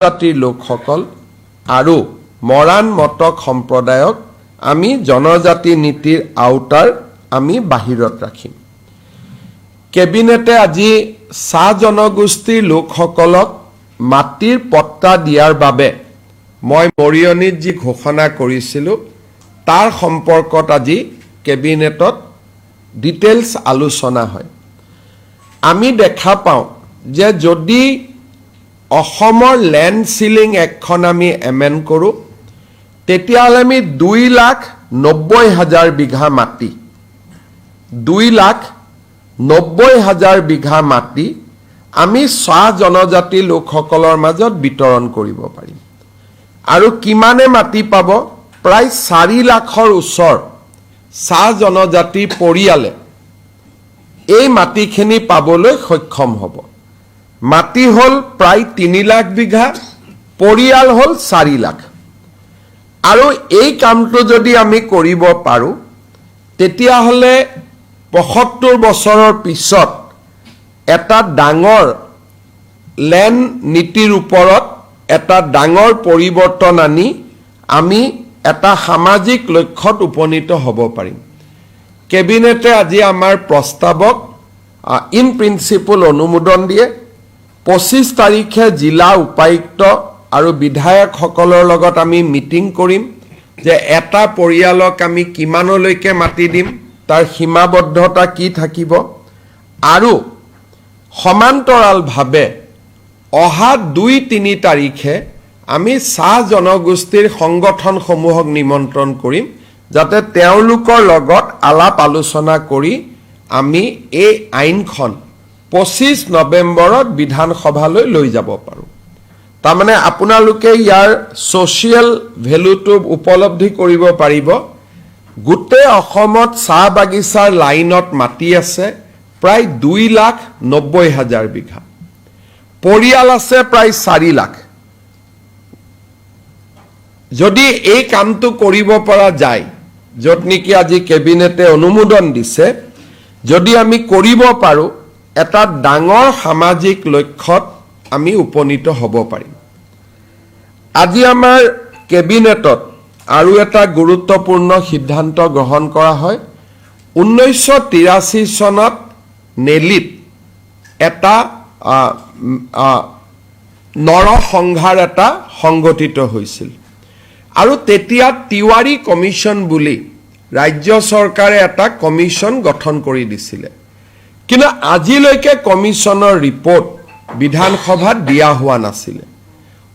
জাতিৰ লোকসকল আৰু মৰাণ মটক সম্প্ৰদায়ক আমি জনজাতি নীতিৰ আওতাৰ আমি বাহিৰত ৰাখিম। কেবিনেটে আজি চাহ জনগোষ্ঠীৰ লোকসকলক মাটিৰ পট্টা দিয়াৰ বাবে মই মৰিয়নিত যি ঘোষণা কৰিছিলোঁ তাৰ সম্পৰ্কত আজি কেবিনেটত ডিটেইলছ আলোচনা হয়। আমি দেখা পাওঁ যে যদি অসমৰ লেণ্ড চিলিং এক্টখন আমি এমেণ্ড কৰোঁ। তেতিয়াহ'লে আমি দুই লাখ নব্বৈ হাজাৰ বিঘা মাটি দুই লাখ নব্বৈ হাজাৰ বিঘা মাটি আমি চাহ জনজাতি লোকসকলৰ মাজত বিতৰণ কৰিব পাৰিম। আৰু কিমানে মাটি পাব? প্ৰায় চাৰি লাখৰ ওচৰ চাহ জনজাতি পৰিয়ালে এই মাটিখিনি পাবলৈ সক্ষম হ'ব। মাটি হ'ল প্ৰায় তিনি লাখ বিঘা পৰিয়াল হ'ল চাৰি লাখ। আৰু এই কামটো যদি আমি কৰিব পাৰোঁ তেতিয়াহ'লে পঁসত্তৰ বছৰৰ পিছত এটা ডাঙৰ লেণ্ড নীতিৰ ওপৰত এটা ডাঙৰ পৰিৱৰ্তন আনি আমি এটা সামাজিক লক্ষ্যত উপনীত হ'ব পাৰিম। কেবিনেটে আজি আমাৰ প্ৰস্তাৱক ইন প্ৰিন্সিপল অনুমোদন দিয়ে। পঁচিছ তাৰিখে জিলা উপায়ুক্ত আৰু বিধায়কসকলৰ লগত আমি মিটিং কৰিম যে এটা পৰিয়ালক আমি কিমানলৈকে মাতি দিম তাৰ সীমাবদ্ধতা কি থাকিব আৰু সমান্তৰালভাৱে অহা দুই তিনি তাৰিখে আমি চাহ জনগোষ্ঠীৰ সংগঠনসমূহক নিমন্ত্ৰণ কৰিম যাতে তেওঁলোকৰ লগত আলাপ আলোচনা কৰি আমি এই আইনখন পঁচিছ নৱেম্বৰত বিধানসভালৈ লৈ যাব পাৰোঁ। তাৰমানে আপোনালোকে ইয়াৰ ছ'চিয়েল ভেলুটো উপলব্ধি কৰিব পাৰিব। গোটেই অসমত চাহ বাগিচাৰ লাইনত মাটি আছে প্ৰায় দুই লাখ নব্বৈ হাজাৰ বিঘা। পৰিয়াল আছে প্ৰায় চাৰি লাখ। যদি এই কামটো কৰিব পৰা যায় য'ত নেকি আজি কেবিনেটে অনুমোদন দিছে যদি আমি কৰিব পাৰোঁ এটা ডাঙৰ সামাজিক লক্ষ্যত আমি উপনীত হ'ব পাৰিম। আজি আমাৰ কেবিনেটত আৰু এটা গুৰুত্বপূৰ্ণ সিদ্ধান্ত গ্ৰহণ কৰা হয়। ঊনৈছশ তিৰাশী চনত নেলিত এটা নৰসংহাৰ এটা সংগঠিত হৈছিল। আৰু তেতিয়া তিৱাৰী কমিশ্যন বুলি ৰাজ্য চৰকাৰে এটা কমিশ্যন গঠন কৰি দিছিলে। কিন্তু আজিলৈকে কমিশ্যনৰ ৰিপৰ্ট বিধানসভাত দিয়া হোৱা নাছিলে।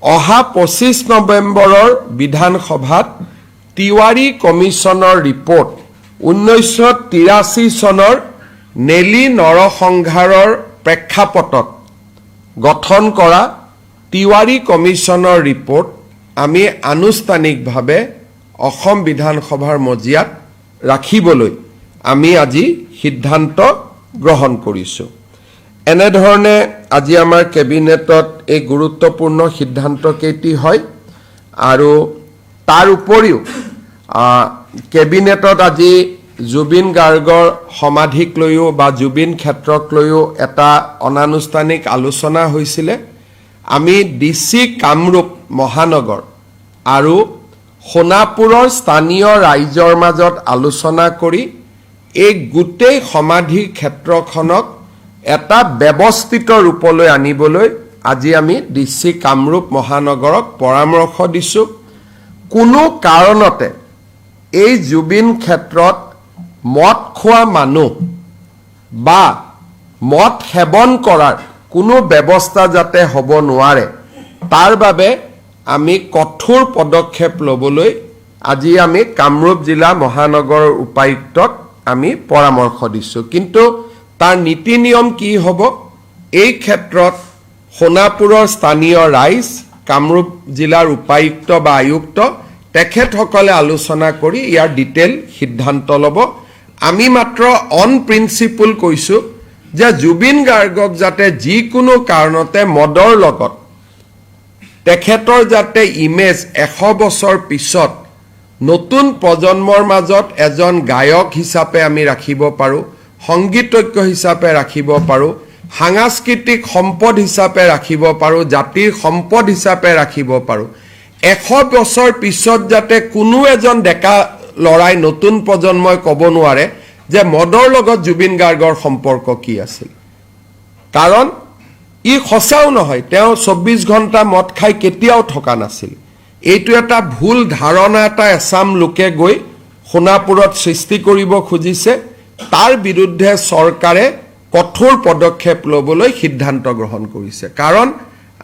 অহা পঁচিছ নৱেম্বৰৰ বিধানসভাত তিৱাৰী কমিশ্যনৰ ৰিপৰ্ট ঊনৈছশ তিৰাশী চনৰ নেলি নৰসংহাৰৰ প্ৰেক্ষাপটত গঠন কৰা তিৱাৰী কমিশ্যনৰ ৰিপৰ্ট আমি আনুষ্ঠানিকভাৱে অসম বিধানসভাৰ মজিয়াত ৰাখিবলৈ আমি আজি সিদ্ধান্ত গ্ৰহণ কৰিছোঁ। এনেধৰণে আজি আমাৰ কেবিনেটত এই গুৰুত্বপূৰ্ণ সিদ্ধান্তকেইটি হয় আৰু তাৰ উপৰিও কেবিনেটত আজি জুবিন গাৰ্গৰ সমাধিক লৈও বা জুবিন ক্ষেত্ৰক লৈও এটা অনানুষ্ঠানিক আলোচনা হৈছিলে। আমি ডি চি কামৰূপ মহানগৰ আৰু সোণাপুৰৰ স্থানীয় ৰাইজৰ মাজত আলোচনা কৰি এই গোটেই সমাধি ক্ষেত্ৰখনক এটা ব্যৱস্থিত ৰূপলৈ আনিবলৈ আজি আমি ডি চি কামৰূপ মহানগৰক পৰামৰ্শ দিছোঁ। কোনো কাৰণতে এই জুবিন ক্ষেত্ৰত মদ খোৱা মানুহ বা মদ সেৱন কৰাৰ কোনো ব্যৱস্থা যাতে হ'ব নোৱাৰে তাৰ বাবে আমি কঠোৰ পদক্ষেপ ল'বলৈ আজি আমি কামৰূপ জিলা মহানগৰৰ উপায়ুক্তক আমি পৰামৰ্শ দিছোঁ। কিন্তু তাৰ নীতি নিয়ম কি হ'ব? এই ক্ষেত্ৰত সোণাপুৰৰ স্থানীয় ৰাইজ কামৰূপ জিলাৰ উপায়ুক্ত বা আয়ুক্ত তেখেতসকলে আলোচনা কৰি ইয়াৰ ডিটেইল সিদ্ধান্ত ল'ব। আমি মাত্ৰ অন প্ৰিন্সিপল কৈছোঁ যে জুবিন গাৰ্গক যাতে যিকোনো কাৰণতে মদৰ লগত তেখেতৰ যাতে ইমেজ এশ বছৰ পিছত নতুন প্ৰজন্মৰ মাজত এজন গায়ক হিচাপে আমি ৰাখিব পাৰোঁ সংগীতজ্ঞ হিচাপে ৰাখিব পাৰোঁ সাংস্কৃতিক সম্পদ হিচাপে ৰাখিব পাৰোঁ জাতিৰ সম্পদ হিচাপে ৰাখিব পাৰোঁ। এশ বছৰ পিছত যাতে কোনো এজন ডেকা ল'ৰাই নতুন প্ৰজন্মই ক'ব নোৱাৰে যে মদৰ লগত জুবিন গাৰ্গৰ সম্পৰ্ক কি আছিল। কাৰণ ই সঁচাও নহয় তেওঁ চৌব্বিছ ঘণ্টা মদ খাই কেতিয়াও থকা নাছিল। এইটো এটা ভুল ধাৰণা এটা এচাম লোকে গৈ সোণাপুৰত সৃষ্টি কৰিব খুজিছে। তাৰ বিৰুদ্ধে চৰকাৰে কঠোৰ পদক্ষেপ ল'বলৈ সিদ্ধান্ত গ্ৰহণ কৰিছে। কাৰণ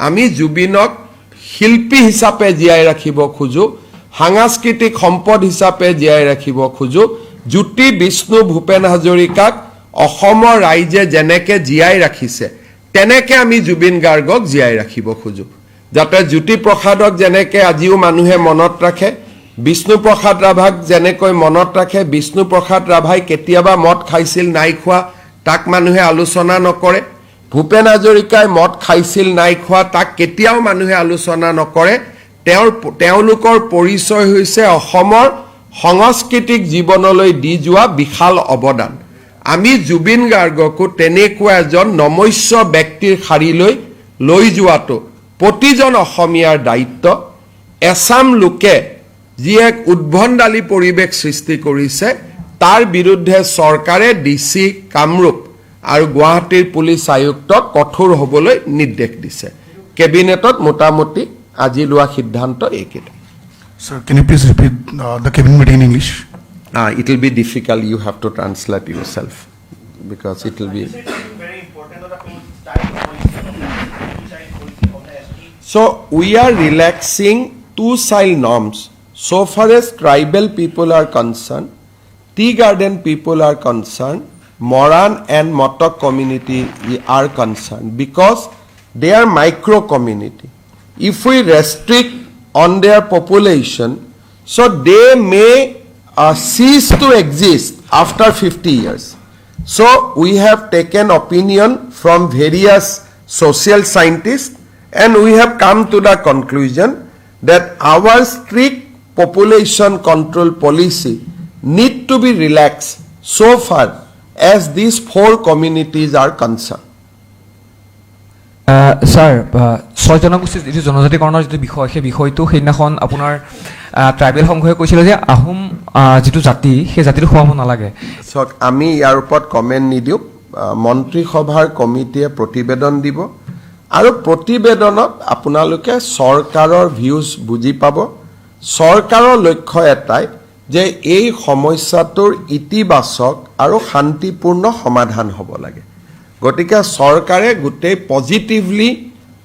আমি জুবিনক শিল্পী হিচাপে জীয়াই ৰাখিব খোজোঁ সাংস্কৃতিক সম্পদ হিচাপে জীয়াই ৰাখিব খোজোঁ জ্যোতি বিষ্ণু ভূপেন হাজৰিকাক অসমৰ ৰাইজে যেনেকে জীয়াই ৰাখিছে তেনেকে আমি জুবিন গাৰ্গক জীয়াই ৰাখিব খোজোঁ। যাতে জ্যোতিপ্ৰসাদক যেনেকে আজিও মানুহে মনত ৰাখে বিষ্ণুপ্ৰসাদ ৰাভাক যেনেকৈ মনত ৰাখে বিষ্ণুপ্ৰসাদ ৰাভাই কেতিয়াবা মদ খাইছিল নাই খোৱা তাক মানুহে আলোচনা নকৰে। ভূপেন হাজৰিকাই মদ খাইছিল নাই খোৱা তাক কেতিয়াও মানুহে আলোচনা নকৰে। তেওঁৰ তেওঁলোকৰ পৰিচয় হৈছে অসমৰ সাংস্কৃতিক জীৱনলৈ দি যোৱা বিশাল অৱদান। আমি জুবিন গাৰ্গকো তেনেকুৱা এজন নমস্য ব্যক্তিৰ শাৰীলৈ লৈ যোৱাটো প্ৰতিজন অসমীয়াৰ দায়িত্ব এচাম লোকে যি এক উদ্ভণ্ডালী পৰিৱেশ সৃষ্টি কৰিছে তাৰ বিৰুদ্ধে চৰকাৰে ডি চি কামৰূপ আৰু গুৱাহাটীৰ পুলিচ আয়ুক্তক কঠোৰ হ'বলৈ নিৰ্দেশ দিছে কেবিনেটত মোটামুটি আজি লোৱা সিদ্ধান্ত এইকেইটা Sir, can you please repeat uh, the cabinet meeting in English? Uh, it will be difficult. You have to translate yourself because it will be. So we are relaxing two child norms. So far as tribal people are concerned, tea garden people are concerned, Moran and Motok community are concerned because they are micro community. If we restrict on their population, so they may uh, cease to exist after 50 years. So we have taken opinion from various social scientists and we have come to the conclusion that our strict population control policy need to be relaxed so far as these four communities are concerned. Sir আহ, ছয় জনগোষ্ঠীৰ যিটো জনজাতিকৰণৰ যিটো বিষয় সেই বিষয়টো সেইদিনাখন আপোনাৰ ট্ৰাইবেল সংঘই কৈছিলে যে আহোম যিটো জাতি সেই জাতিটো সোমাব নালাগে চাওক আমি ইয়াৰ ওপৰত কমেণ্ট নিদিওঁ মন্ত্ৰীসভাৰ কমিটিয়ে প্ৰতিবেদন দিব আৰু প্ৰতিবেদনত আপোনালোকে চৰকাৰৰ ভিউজ বুজি পাব। চৰকাৰৰ লক্ষ্য এটাই যে এই সমস্যাটোৰ ইতিবাচক আৰু শান্তিপূৰ্ণ সমাধান হ'ব লাগে। গতিকে চৰকাৰে গোটেই পজিটিভলি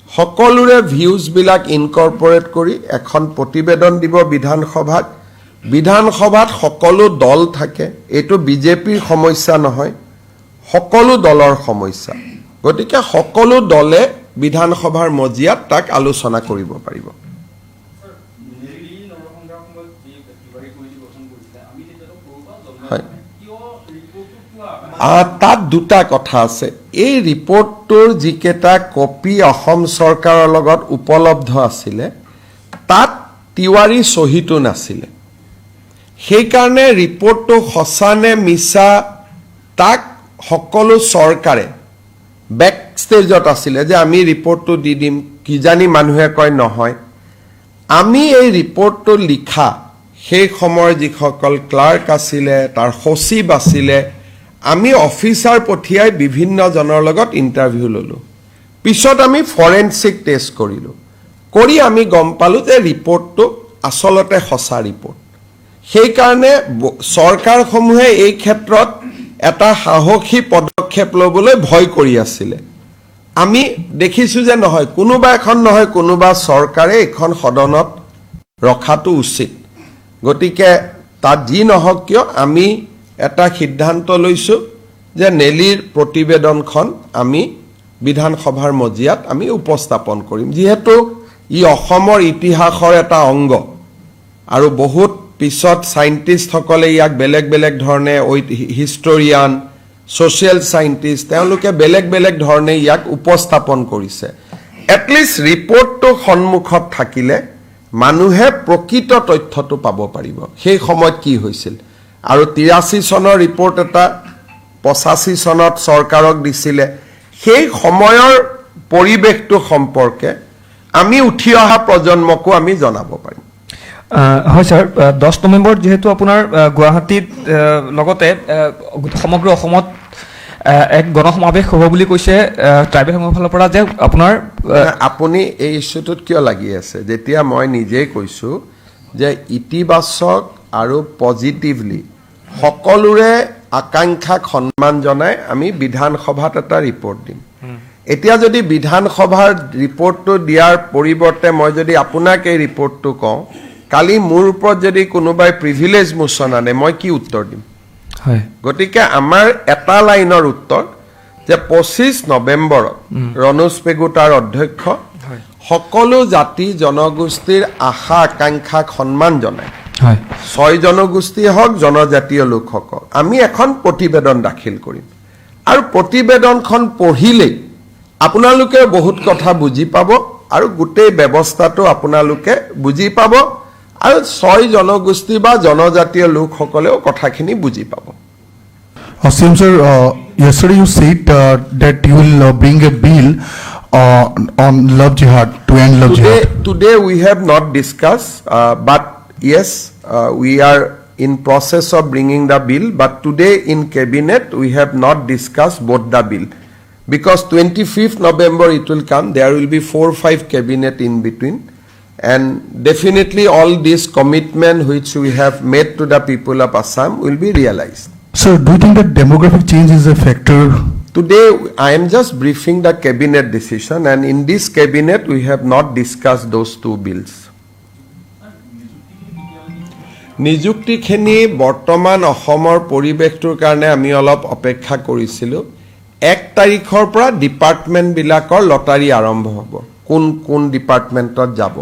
সকলোৰে ভিউজবিলাক ইনকৰ্পৰেট কৰি এখন প্ৰতিবেদন দিব বিধানসভাত। বিধানসভাত সকলো দল থাকে এইটো বিজেপিৰ সমস্যা নহয় সকলো দলৰ সমস্যা। গতিকে সকলো দলে বিধানসভাৰ মজিয়াত তাক আলোচনা কৰিব পাৰিব। হয়। তাত দুটা কথা আছে। এই ৰিপৰ্টটোৰ যিকেইটা কপি অসম চৰকাৰৰ লগত উপলব্ধ আছিলে তাত তিৱাৰী চহীটো নাছিলে। সেইকাৰণে ৰিপৰ্টটো সঁচা নে মিছা তাক সকলো চৰকাৰে বেক ষ্টেজত আছিলে যে আমি ৰিপৰ্টটো দি দিম কিজানি মানুহে কয় নহয়। আমি এই ৰিপৰ্টটো লিখা সেই সময়ৰ যিসকল ক্লাৰ্ক আছিলে তাৰ সচিব আছিলে আমি অফিচাৰ পঠিয়াই বিভিন্নজনৰ লগত ইণ্টাৰভিউ ল'লোঁ। পিছত আমি ফৰেনচিক টেষ্ট কৰিলোঁ। কৰি আমি গম পালোঁ যে ৰিপৰ্টটো আচলতে সঁচা ৰিপৰ্ট সেইকাৰণে চৰকাৰসমূহে এই ক্ষেত্ৰত এটা সাহসী পদক্ষেপ ল'বলৈ ভয় কৰি আছিলে। আমি দেখিছোঁ যে নহয় কোনোবা এখন নহয় কোনোবা চৰকাৰে এইখন সদনত ৰখাটো উচিত। গতিকে তাত যি নহওক কিয় আমি এটা সিদ্ধান্ত লৈছোঁ যে নেলিৰ প্ৰতিবেদনখন আমি বিধানসভাৰ মজিয়াত আমি উপস্থাপন কৰিম। যিহেতু ই অসমৰ ইতিহাসৰ এটা অংগ আৰু বহুত পিছত চাইণ্টিষ্টসকলে ইয়াক বেলেগ বেলেগ ধৰণে হিষ্টৰিয়ান ছ'চিয়েল চাইণ্টিষ্ট তেওঁলোকে বেলেগ বেলেগ ধৰণে ইয়াক উপস্থাপন কৰিছে। এটলিষ্ট ৰিপৰ্টটো সন্মুখত থাকিলে মানুহে প্ৰকৃত তথ্যটো পাব পাৰিব। সেই সময়ত কি হৈছিল? আৰু তিৰাশী চনৰ ৰিপৰ্ট এটা পঁচাশী চনত চৰকাৰক দিছিলে। সেই সময়ৰ পৰিৱেশটো সম্পৰ্কে আমি উঠি অহা প্ৰজন্মকো আমি জনাব পাৰিম। হয় ছাৰ দহ নৱেম্বৰত যিহেতু আপোনাৰ গুৱাহাটীত লগতে সমগ্ৰ অসমত এক গণসমাৱেশ হ'ব বুলি কৈছে আহ, ট্ৰাইবেল সংঘৰ ফালৰ পৰা যে আপোনাৰ আপুনি এই ইছ্যুটোত কিয় লাগি আছে? যেতিয়া মই নিজেই কৈছোঁ যে ইতিবাচক আৰু পজিটিভলি সকলোৰে আকাংক্ষাক সন্মান জনাই আমি বিধানসভাত এটা ৰিপৰ্ট দিম। এতিয়া যদি বিধানসভাৰ ৰিপৰ্টটো দিয়াৰ পৰিৱৰ্তে মই যদি আপোনাক এই ৰিপৰ্টটো কওঁ কালি মোৰ ওপৰত যদি কোনোবাই প্ৰিভিলেজ মোচন আনে মই কি উত্তৰ দিম? গতিকে আমাৰ এটা লাইনৰ উত্তৰ যে পঁচিছ নৱেম্বৰত ৰণোজ পেগু তাৰ অধ্যক্ষ সকলো জাতি জনগোষ্ঠীৰ আশা আকাংক্ষাক সন্মান জনায়। ছয় জনগোষ্ঠী হওক জনজাতীয় লোকসকল আমি এখন প্ৰতিবেদন দাখিল কৰিম। আৰু প্ৰতিবেদনখন পঢ়িলেই আপোনালোকে বহুত কথা বুজি পাব আৰু গোটেই ব্যৱস্থাটো আপোনালোকে বুজি পাব। আৰু ছয় জনগোষ্ঠী বা জনজাতীয় লোকসকলেও কথাখিনি বুজি পাব Uh, CM sir, uh, yesterday you said uh, that you will uh, bring a bill uh, on love jihad to end love Today, jihad. today we have not discussed, uh, but yes, uh, we are in process of bringing the bill, but today in cabinet, we have not discussed both the bill. Because 25th November it will come, there will be four, five cabinet in between. And definitely all this commitment which we have made to the people of Assam will be realized. Sir, do you think that demographic change is a factor? Today, I am just briefing the cabinet decision and in this cabinet, we have not discussed those two bills. নিযুক্তিখিনি বৰ্তমান অসমৰ পৰিৱেশটোৰ কাৰণে আমি অলপ অপেক্ষা কৰিছিলোঁ এক তাৰিখৰ পৰা ডিপাৰ্টমেণ্টবিলাকৰ লটাৰী আৰম্ভ হ'ব কোন কোন ডিপাৰ্টমেণ্টত যাব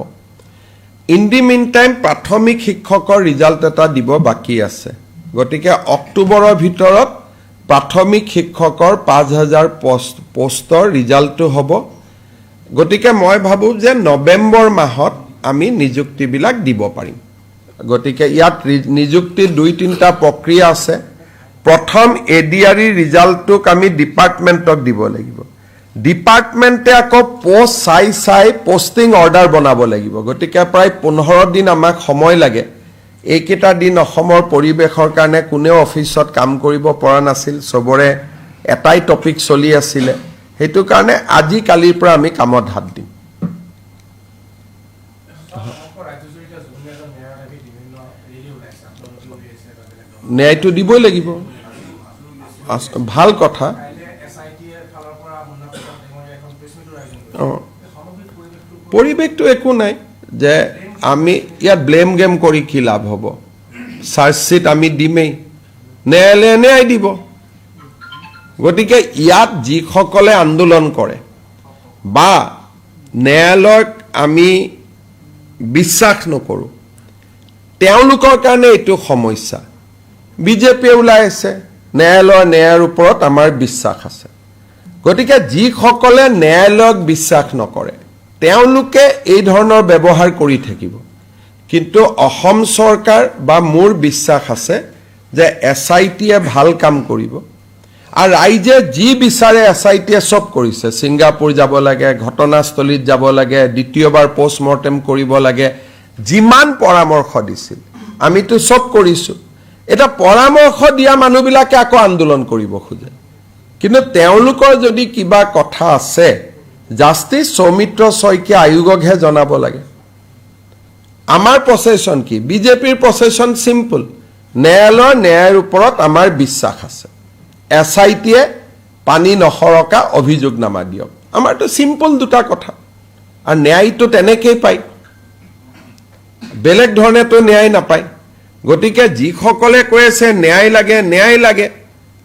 ইন দি মিন টাইম প্ৰাথমিক শিক্ষকৰ ৰিজাল্ট এটা দিব বাকী আছে। গতিকে অক্টোবৰৰ ভিতৰত প্ৰাথমিক শিক্ষকৰ পাঁচ হাজাৰ পষ্ট পষ্টৰ ৰিজাল্টটো হ'ব। গতিকে মই ভাবোঁ যে নৱেম্বৰ মাহত আমি নিযুক্তিবিলাক দিব পাৰিম। গতিকে ইয়াত নিযুক্তিৰ দুই তিনিটা প্ৰক্ৰিয়া আছে। প্ৰথম এ ডি আৰ ই ৰিজাল্টটোক আমি ডিপাৰ্টমেণ্টক দিব লাগিব। ডিপাৰ্টমেণ্টে আকৌ পষ্ট চাই চাই পষ্টিং অৰ্ডাৰ বনাব লাগিব। গতিকে প্ৰায় পোন্ধৰ দিন আমাক সময় লাগে। এইকেইটা দিন অসমৰ পৰিৱেশৰ কাৰণে কোনেও অফিচত কাম কৰিব পৰা নাছিল চবৰে এটাই টপিক চলি আছিলে। সেইটো কাৰণে আজি কালিৰ পৰা আমি কামত হাত দিম। ন্যায়টো দিবই লাগিব। ভাল কথা কাইলৈ এছ আই টিয়ে ফালৰ পৰা মুন্না প্ৰসাদ ডাঙৰীয়াই এখন প্ৰেছ মিটৰ আয়োজন কৰিছে পৰিৱেশটো একো নাই যে আমি ইয়াত ব্লেম গেম কৰি কি লাভ হ'ব। চাৰ্জশ্বিট আমি দিমেই। ন্যায়ালয়ে ন্যায় দিব। গতিকে ইয়াত যিসকলে আন্দোলন কৰে বা ন্যায়ালয়ক আমি বিশ্বাস নকৰোঁ তেওঁলোকৰ কাৰণে এইটো সমস্যা। বিজেপিয়ে ওলাই আছে। ন্যায়ালয়ৰ ন্যায়ৰ ওপৰত আমাৰ বিশ্বাস আছে। গতিকে যিসকলে ন্যায়ালয়ক বিশ্বাস নকৰে তেওঁলোকে এই ধৰণৰ ব্যৱহাৰ কৰি থাকিব। কিন্তু অসম চৰকাৰ বা মোৰ বিশ্বাস আছে যে এছ আই টিয়ে ভাল কাম কৰিব আৰু ৰাইজে যি বিচাৰে এছ আই টিয়ে চব কৰিছে। ছিংগাপুৰ যাব লাগে ঘটনাস্থলীত যাব লাগে দ্বিতীয়বাৰ পষ্টমৰ্টেম কৰিব লাগে যিমান পৰামৰ্শ দিছিল আমিতো চব কৰিছোঁ। এতিয়া পৰামৰ্শ দিয়া মানুহবিলাকে আকৌ আন্দোলন কৰিব খোজে। কিন্তু তেওঁলোকৰ যদি কিবা কথা আছে জাষ্টিছ সৌমিত্ৰ শইকীয়া আয়োগকহে জনাব লাগে। আমাৰ প্ৰচেছন কি? বিজেপিৰ প্ৰচেছন চিম্পুল ন্যায়ালয়ৰ ন্যায়ৰ ওপৰত আমাৰ বিশ্বাস আছে। এছ আই টিয়ে পানী নসৰকা অভিযোগনামা দিয়ক। আমাৰতো চিম্পুল দুটা কথা। আৰু ন্যায়টো তেনেকেই পায়। বেলেগ ধৰণেতো ন্যায় নাপায়। গতিকে যিসকলে কৈ আছে ন্যায় লাগে ন্যায় লাগে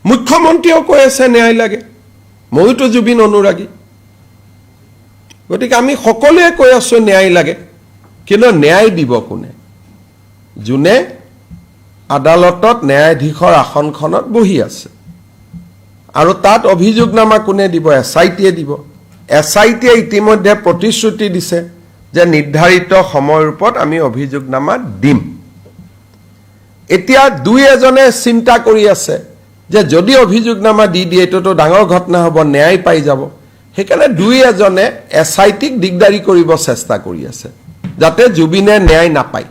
মুখ্যমন্ত্ৰীয়েও কৈ আছে ন্যায় লাগে। ময়োতো জুবিন অনুৰাগী। গতিকে আমি সকলোৱে কৈ আছো ন্যায় লাগে। কিন্তু ন্যায় দিব কোনে? যোনে আদালতত ন্যায়াধীশৰ আসনখনত বহি আছে। আৰু তাত অভিযোগনামা কোনে দিব? এছ আই টিয়ে দিব। এছ আই টিয়ে ইতিমধ্যে প্ৰতিশ্ৰুতি দিছে যে নিৰ্ধাৰিত সময়ৰূপত আমি অভিযোগনামা দিম। এতিয়া দুই এজনে চিন্তা কৰি আছে যে যদি অভিযোগনামা দি দিয়ে এইটোতো ডাঙৰ ঘটনা হ'ব ন্যায় পাই যাব। সেইকাৰণে দুই এজনে এছ আই টিক দিগদাৰী কৰিব চেষ্টা কৰি আছে যাতে জুবিনে ন্যায় নাপায়।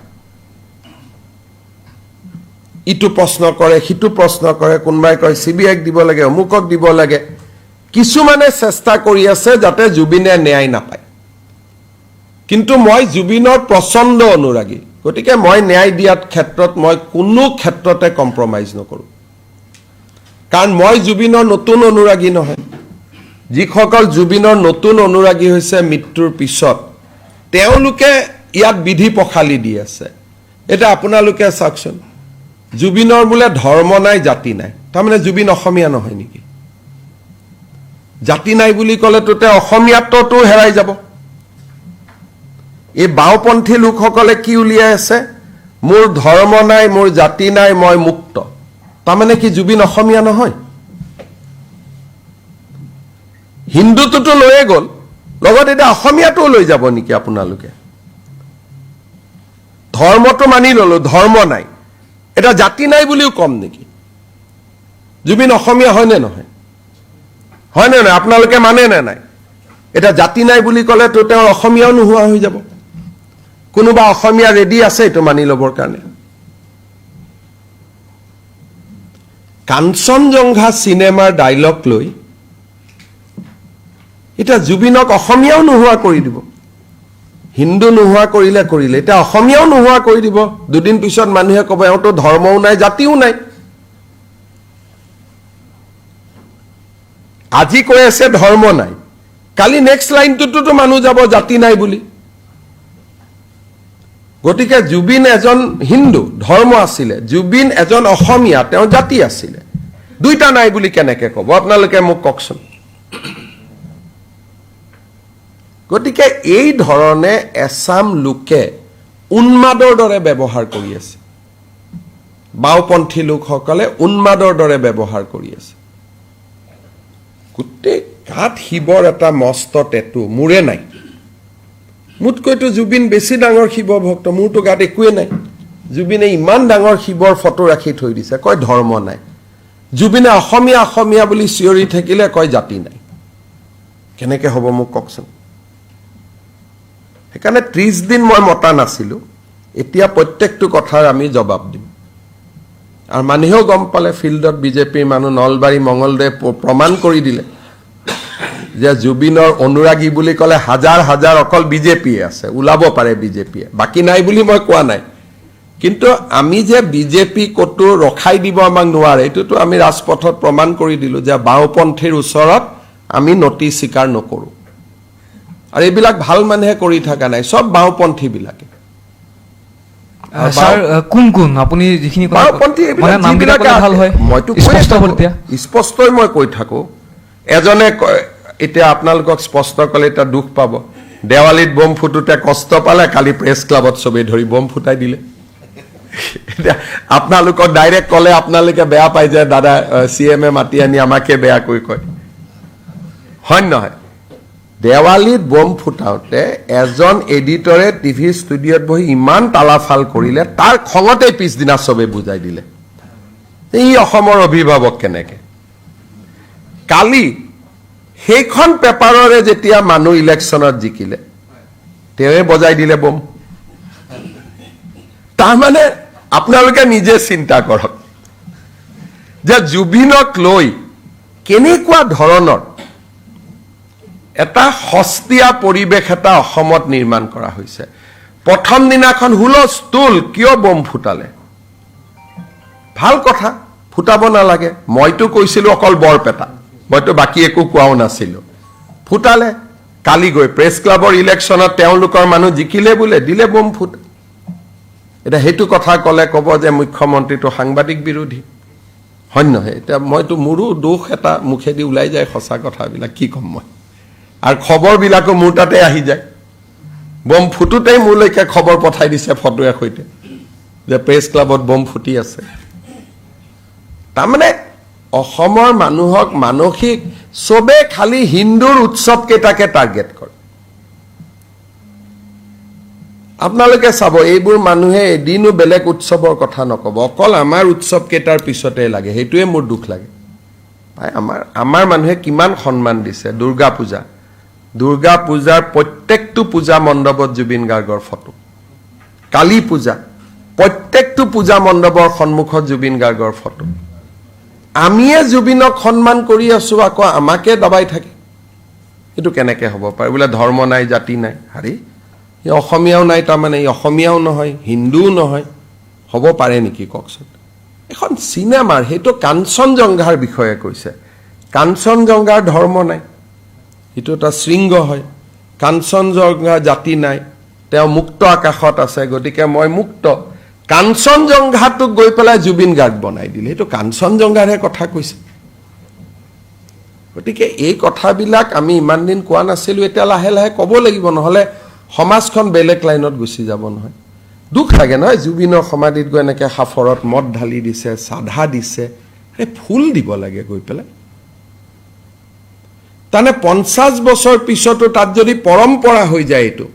ইটো প্ৰশ্ন কৰে সিটো প্ৰশ্ন কৰে কোনোবাই কয় চি বি আইক দিব লাগে অমুকক দিব লাগে। কিছুমানে চেষ্টা কৰি আছে যাতে জুবিনে ন্যায় নাপায়। কিন্তু মই জুবিনৰ প্ৰচণ্ড অনুৰাগী গতিকে মই ন্যায় দিয়াত ক্ষেত্ৰত মই কোনো ক্ষেত্ৰতে কম্প্ৰমাইজ নকৰোঁ। কাৰণ মই জুবিনৰ নতুন অনুৰাগী নহয়। যিসকল জুবিনৰ নতুন অনুৰাগী হৈছে মৃত্যুৰ পিছত তেওঁলোকে ইয়াত বিধি পখালি দি আছে। এতিয়া আপোনালোকে চাওকচোন জুবিনৰ বোলে ধৰ্ম নাই জাতি নাই। তাৰমানে জুবিন অসমীয়া নহয় নেকি? জাতি নাই বুলি ক'লেতো তেওঁ অসমীয়াত্বটো হেৰাই যাব। এই বাওঁপন্থী লোকসকলে কি উলিয়াই আছে? মোৰ ধৰ্ম নাই মোৰ জাতি নাই মই মুক্ত। তাৰমানে কি জুবিন অসমীয়া নহয়? হিন্দুটোতো লৈয়ে গ'ল। লগত এতিয়া অসমীয়াটোও লৈ যাব নেকি আপোনালোকে? ধৰ্মটো মানি ললো, ধৰ্ম নাই। এটা জাতি নাই বুলিও কম নেকি? জুবিন অসমীয়া হয়নে নহয়? হয়নে নহয়? আপোনালোকে মানে নে নাই? এতিয়া জাতি নাই বুলি ক'লেতো তেওঁৰ অসমীয়াও নোহোৱা হৈ যাব। কোনোবা অসমীয়া ৰেডি আছে এইটো মানি ল'বৰ কাৰণে। কাঞ্চনজংঘা চিনেমাৰ ডাইলগ লৈ এতিয়া জুবিনক অসমীয়াও নোহোৱা কৰি দিব। হিন্দু নোহোৱা কৰিলে কৰিলে এতিয়া অসমীয়াও নোহোৱা কৰি দিব। দুদিন পিছত মানুহে ক'ব এওঁতো ধৰ্মও নাই জাতিও নাই। আজি কৈ আছে ধৰ্ম নাই। কালি নেক্সট লাইনটোতো মানুহ যাব জাতি নাই বুলি। গতিকে জুবিন এজন হিন্দু ধৰ্ম আছিলে। জুবিন এজন অসমীয়া তেওঁ জাতি আছিলে। দুইটা নাই বুলি কেনেকে ক'ব? আপোনালোকে মোক কওকচোন। গতিকে এই ধৰণে এছাম লোকে উন্মাদৰ দৰে ব্যৱহাৰ কৰি আছে। বাওঁপন্থী লোকসকলে উন্মাদৰ দৰে ব্যৱহাৰ কৰি আছে। গোটেই গাত শিৱৰ এটা মস্ত টেটু মোৰে নাই। মোতকৈতো জুবিন বেছি ডাঙৰ শিৱ ভক্ত মোৰতো গাত একোৱে নাই। জুবিনে ইমান ডাঙৰ শিৱৰ ফটো ৰাখি থৈ দিছে কয় ধৰ্ম নাই। জুবিনে অসমীয়া অসমীয়া বুলি চিঞৰি থাকিলে কয় জাতি নাই। কেনেকে হ'ব মোক কওকচোন? সেইকাৰণে ত্ৰিছ দিন মই মতা নাছিলোঁ এতিয়া প্ৰত্যেকটো কথাৰ আমি জবাব দিম। আৰু মানুহেও গম পালে ফিল্ডত বিজেপিৰ মানুহ নলবাৰী মঙলদৈ প- প্ৰমাণ কৰি দিলে। যে জুবিনৰ অনুৰাগী বুলি ক'লে হাজাৰ হাজাৰ অকল বিজেপিয়ে আছে ওলাব পাৰে বিজেপিয়ে। বাকী নাই বুলি মই কোৱা নাই। কিন্তু আমি যে বিজেপি ক'তো ৰখাই দিব আমাক নোৱাৰে এইটোতো আমি ৰাজপথত প্ৰমাণ কৰি দিলোঁ যে বাওঁপন্থীৰ ওচৰত আমি নতি স্বীকাৰ নকৰোঁ। আৰু এইবিলাক ভাল মানুহে কৰি থকা নাই চব বাওঁপন্থীবিলাকে। মইতো স্পষ্টই মই কৈ থাকো। এজনে এতিয়া আপোনালোকক স্পষ্ট ক'লে এতিয়া দুখ পাব। দেৱালীত বম ফুটোতে কষ্ট পালে, কালি প্ৰেছ ক্লাবত চবেই ধৰি বম ফুটাই দিলে। এতিয়া আপোনালোকক ডাইৰেক্ট ক'লে, আপোনালোকে বেয়া পাই যে দাদা চি এম মাতি আনি আমাকে বেয়াকৈ কয়। হয় নহয়? দেৱালীত বম ফুটাওতে এজন এডিটৰে টিভি ষ্টুডিঅ'ত বহি ইমান তালাফাল কৰিলে, তাৰ খঙতে পিছদিনা চবেই বুজাই দিলে। ই অসমৰ অভিভাৱক কেনেকে? কালি সেইখন পেপাৰৰে যেতিয়া মানুহ ইলেকশ্যনত জিকিলে, তেওঁৱে বজাই দিলে বম। তাৰমানে আপোনালোকে নিজে চিন্তা কৰক যে জুবিনক লৈ কেনেকুৱা ধৰণৰ এটা সস্তীয়া পৰিৱেশ এটা অসমত নিৰ্মাণ কৰা হৈছে। প্ৰথম দিনাখন হুলস্থুল কিয় বম ফুটালে? ভালো কথা, ফুটাব নালাগে। মইতো কৈছিলো অকল বৰপেটা। মইতো বাকী একো কোৱাও নাছিলো। ফুটালে কালি গৈ প্ৰেছ ক্লাবৰ ইলেকশ্যনত তেওঁলোকৰ মানুহ জিকিলে বোলে দিলে বম ফুট। এতিয়া সেইটো কথা ক'লে ক'ব যে মুখ্যমন্ত্ৰীটো সাংবাদিক বিৰোধী। হয় নহয়? এতিয়া মইতো মোৰো দোষ এটা মুখেদি ওলাই যায় সঁচা কথাবিলাক কি ক'ম মই? আৰু খবৰবিলাকো মোৰ তাতে আহি যায়। বম ফুটোতেই মোলৈকে খবৰ পঠাই দিছে ফটোৱে সৈতে যে প্ৰেছ ক্লাবত বম ফুটি আছে। তাৰমানে অসমৰ মানুহক মানসিক চবে খালি হিন্দুৰ উৎসৱ কেইটাকে টাৰ্গেট কৰে। আপোনালোকে চাব এইবোৰ মানুহে এদিনো বেলেগ উৎসৱৰ কথা নক'ব অকল আমাৰ উৎসৱ কেইটাৰ পিছতে লাগে সেইটোৱে মোৰ দুখ লাগে। আমাৰ আমাৰ মানুহে কিমান সন্মান দিছে দুৰ্গা পূজা। দুৰ্গা পূজাৰ প্ৰত্যেকটো পূজা মণ্ডপত জুবিন গাৰ্গৰ ফটো। কালী পূজা প্ৰত্যেকটো পূজা মণ্ডপৰ সন্মুখত জুবিন গাৰ্গৰ ফটো। আমিয়ে জুবিনক সন্মান কৰি আছো আকৌ আমাকে দবাই থাকে। এইটো কেনেকে হ'ব পাৰে? বোলে ধৰ্ম নাই জাতি নাই। হাৰি ই অসমীয়াও নাই তাৰমানে ই অসমীয়াও নহয় হিন্দুও নহয়। হ'ব পাৰে নেকি কওকচোন? এখন চিনেমাৰ সেইটো কাঞ্চনজংঘাৰ বিষয়ে কৈছে। কাঞ্চনজংঘাৰ ধৰ্ম নাই। সেইটো এটা শৃংগ হয়। কাঞ্চনজংঘা জাতি নাই। তেওঁ মুক্ত আকাশত আছে গতিকে মই মুক্ত। কাঞ্চনজংঘাটোক গৈ পেলাই জুবিন গাৰ্গ বনাই দিলে। সেইটো কাঞ্চনজংঘাৰহে কথা কৈছে। গতিকে এই কথাবিলাক আমি ইমান দিন কোৱা নাছিলোঁ এতিয়া লাহে লাহে ক'ব লাগিব নহ'লে সমাজখন বেলেগ লাইনত গুচি যাব নহয়। দুখ লাগে নহয় জুবিনৰ সমাধিত গৈ এনেকৈ সাফৰত মদ ঢালি দিছে চাধা দিছে এই ফুল দিব লাগে গৈ পেলাই। তাৰমানে পঞ্চাছ বছৰ পিছতো তাত যদি পৰম্পৰা হৈ যায় এইটো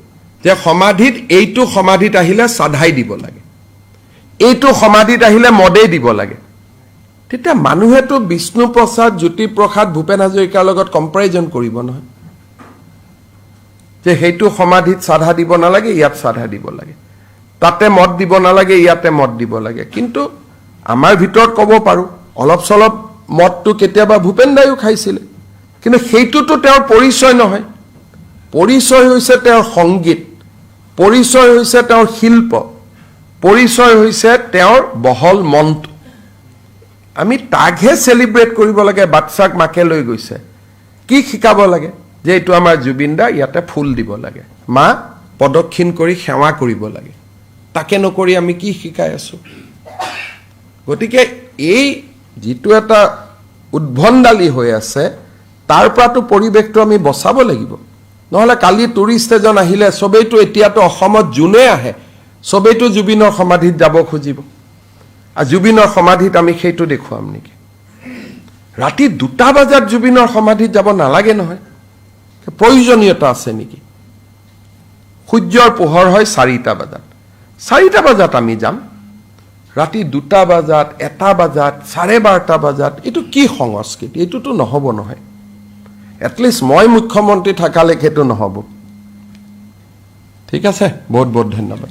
যে সমাধিত এইটো সমাধিত আহিলে চাধাই দিব লাগে। এইটো সমাধিত আহিলে মদেই দিব লাগে। তেতিয়া মানুহেতো বিষ্ণুপ্ৰসাদ জ্যোতিপ্ৰসাদ ভূপেন হাজৰিকাৰ লগত কম্পেৰিজন কৰিব নহয়। যে সেইটো সমাধিত চাধা দিব নালাগে ইয়াত চাধা দিব লাগে। তাতে মদ দিব নালাগে ইয়াতে মদ দিব লাগে। কিন্তু আমাৰ ভিতৰত ক'ব পাৰোঁ অলপ চলপ মদটো কেতিয়াবা ভূপেন দায়ো খাইছিলে। কিন্তু সেইটোতো তেওঁৰ পৰিচয় নহয়। পৰিচয় হৈছে তেওঁৰ সংগীত। পৰিচয় হৈছে তেওঁৰ শিল্প। পৰিচয় হৈছে তেওঁৰ বহল মনটো। আমি তাকহে চেলিব্ৰেট কৰিব লাগে বাচ্চাক মাকে লৈ গৈছে। কি শিকাব লাগে? যে এইটো আমাৰ জুবিন দা ইয়াতে ফুল দিব লাগে। মা প্ৰদক্ষিণ কৰি সেৱা কৰিব লাগে। তাকে নকৰি আমি কি শিকাই আছো? গতিকে এই যিটো এটা উদ্ভণ্ডালি হৈ আছে তাৰ পৰাতো পৰিৱেশটো আমি বচাব লাগিব। নহ'লে কালি টুৰিষ্ট এজন আহিলে চবেইতো এতিয়াতো অসমত যোনে আহে। চবেইতো জুবিনৰ সমাধিত যাব খুজিব। আৰু জুবিনৰ সমাধিত আমি সেইটো দেখুৱাম নেকি? ৰাতি দুটা বজাত জুবিনৰ সমাধিত যাব নালাগে নহয়। প্ৰয়োজনীয়তা আছে নেকি? সূৰ্যৰ পোহৰ হয় চাৰিটা বজাত। চাৰিটা বজাত আমি যাম। ৰাতি দুটা বজাত এটা বজাত চাৰে বাৰটা বজাত এইটো কি সংস্কৃতি? এইটোতো নহ'ব নহয়। এটলিষ্ট মই মুখ্যমন্ত্ৰী থকালৈকে সেইটো নহ'ব। ঠিক আছে? বহুত বহুত ধন্যবাদ।